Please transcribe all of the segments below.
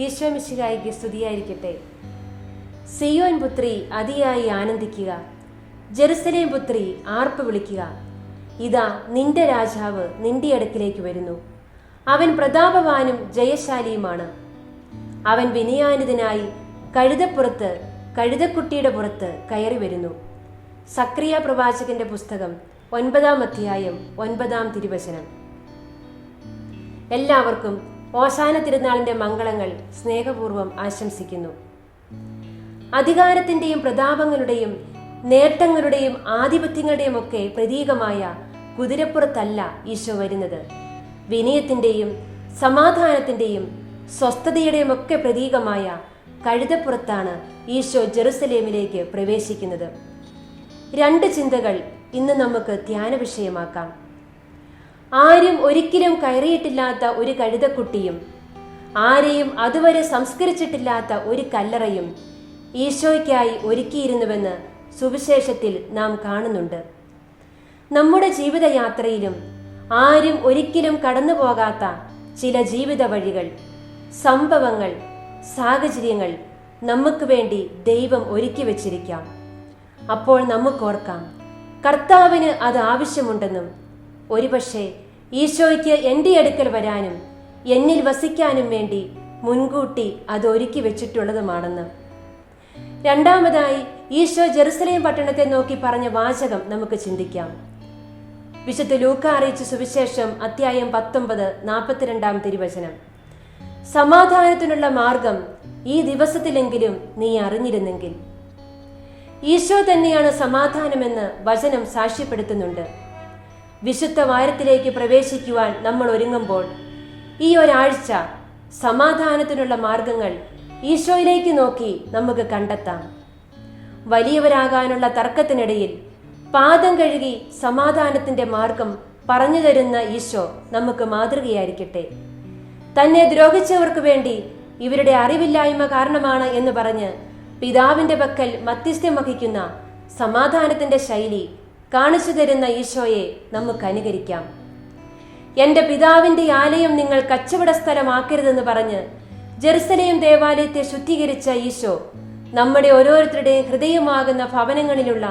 ഈശോ സ്തുതിയായിരിക്കട്ടെ. സിയോൻ പുത്രി അതിയായി ആനന്ദിക്കുക. ജെറുസലേം പുത്രി ആർപ്പ് വിളിക്കുക. ഇതാ നിന്റെ രാജാവ് നിന്റെ അടുക്കിലേക്ക് വരുന്നു. അവൻ പ്രതാപവാനും ജയശാലിയുമാണ്. അവൻ വിനയാനിതനായി കഴുതപ്പുറത്ത് കഴുതക്കുട്ടിയുടെ പുറത്ത് കയറി വരുന്നു. സക്രിയ പ്രവാചകന്റെ പുസ്തകം ഒൻപതാം അധ്യായം ഒൻപതാം തിരുവചനം. എല്ലാവർക്കും ഓശാന തിരുനാളിന്റെ മംഗളങ്ങൾ സ്നേഹപൂർവം ആശംസിക്കുന്നു. അധികാരത്തിന്റെയും പ്രതാപങ്ങളുടെയും നേട്ടങ്ങളുടെയും ആധിപത്യങ്ങളുടെയും ഒക്കെ പ്രതീകമായ കുതിരപ്പുറത്തല്ല ഈശോ വരുന്നത്. വിനയത്തിന്റെയും സമാധാനത്തിന്റെയും സ്വസ്ഥതയുടെയും ഒക്കെ പ്രതീകമായ കഴുതപ്പുറത്താണ് ഈശോ ജെറുസലേമിലേക്ക് പ്രവേശിക്കുന്നത്. രണ്ട് ചിന്തകൾ ഇന്ന് നമുക്ക് ധ്യാന വിഷയമാക്കാം ആരും ഒരിക്കലും കയറിയിട്ടില്ലാത്ത ഒരു കഴുതക്കുട്ടിയും ആരെയും അതുവരെ സംസ്കരിച്ചിട്ടില്ലാത്ത ഒരു കല്ലറയും ഈശോയ്ക്കായി ഒരുക്കിയിരുന്നുവെന്ന് സുവിശേഷത്തിൽ നാം കാണുന്നുണ്ട്. നമ്മുടെ ജീവിതയാത്രയിലും ആരും ഒരിക്കലും കടന്നു പോകാത്ത ചില ജീവിത വഴികൾ സംഭവങ്ങൾ സാഹചര്യങ്ങൾ നമുക്ക് വേണ്ടി ദൈവം ഒരുക്കി വച്ചിരിക്കാം. അപ്പോൾ നമുക്കോർക്കാം കർത്താവിന് അത് ആവശ്യമുണ്ടെന്നും ഒരുപക്ഷെ ഈശോയ്ക്ക് എന്റെ അടുക്കൽ വരാനും എന്നിൽ വസിക്കാനും വേണ്ടി മുൻകൂട്ടി അതൊരുക്കി വെച്ചിട്ടുള്ളതുമാണെന്ന്. രണ്ടാമതായി ഈശോ ജെറുസലേം പട്ടണത്തെ നോക്കി പറഞ്ഞ വാചകം നമുക്ക് ചിന്തിക്കാം. വിശുദ്ധ ലൂക്ക അറിയിച്ച സുവിശേഷം അധ്യായം പത്തൊമ്പത് നാൽപ്പത്തിരണ്ടാം തിരുവചനം. സമാധാനത്തിനുള്ള മാർഗം ഈ ദിവസത്തിലെങ്കിലും നീ അറിഞ്ഞിരുന്നെങ്കിൽ. ഈശോ തന്നെയാണ് സമാധാനമെന്ന് വചനം സാക്ഷ്യപ്പെടുത്തുന്നുണ്ട്. വിശുദ്ധ വാരത്തിലേക്ക് പ്രവേശിക്കുവാൻ നമ്മൾ ഒരുങ്ങുമ്പോൾ ഈ ഒരാഴ്ച സമാധാനത്തിനുള്ള മാർഗങ്ങൾ ഈശോയിലേക്ക് നോക്കി നമുക്ക് കണ്ടെത്താം. വലിയവരാകാനുള്ള തർക്കത്തിനിടയിൽ പാദം കഴുകി സമാധാനത്തിന്റെ മാർഗം പറഞ്ഞു തരുന്ന ഈശോ നമുക്ക് മാതൃകയായിരിക്കട്ടെ. തന്നെ ദ്രോഹിച്ചവർക്ക് വേണ്ടി ഇവരുടെ അറിവില്ലായ്മ കാരണമാണ് എന്ന് പറഞ്ഞ് പിതാവിന്റെ പക്കൽ മധ്യസ്ഥം വഹിക്കുന്ന സമാധാനത്തിന്റെ ശൈലി കാണിച്ചു തരുന്ന ഈശോയെ നമുക്ക് അനുകരിക്കാം. എന്റെ പിതാവിന്റെ ആലയം നിങ്ങൾ കച്ചവട സ്ഥലമാക്കരുതെന്ന് പറഞ്ഞ് ജെറുസലേം ദേവാലയത്തെ ശുദ്ധീകരിച്ച ഈശോ നമ്മുടെ ഓരോരുത്തരുടെയും ഹൃദയമാകുന്ന ഭവനങ്ങളിലുള്ള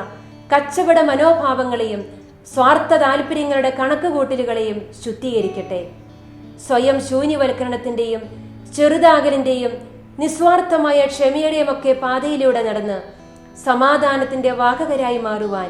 കച്ചവട മനോഭാവങ്ങളെയും സ്വാർത്ഥ താല്പര്യങ്ങളുടെ കണക്കുകൂട്ടലുകളെയും ശുദ്ധീകരിക്കട്ടെ. സ്വയം ശൂന്യവൽക്കരണത്തിന്റെയും ചെറുതാകലിന്റെയും നിസ്വാർത്ഥമായ ക്ഷമയുടെയും ഒക്കെ പാതയിലൂടെ നടന്ന് സമാധാനത്തിന്റെ വാഹകരായി മാറുവാൻ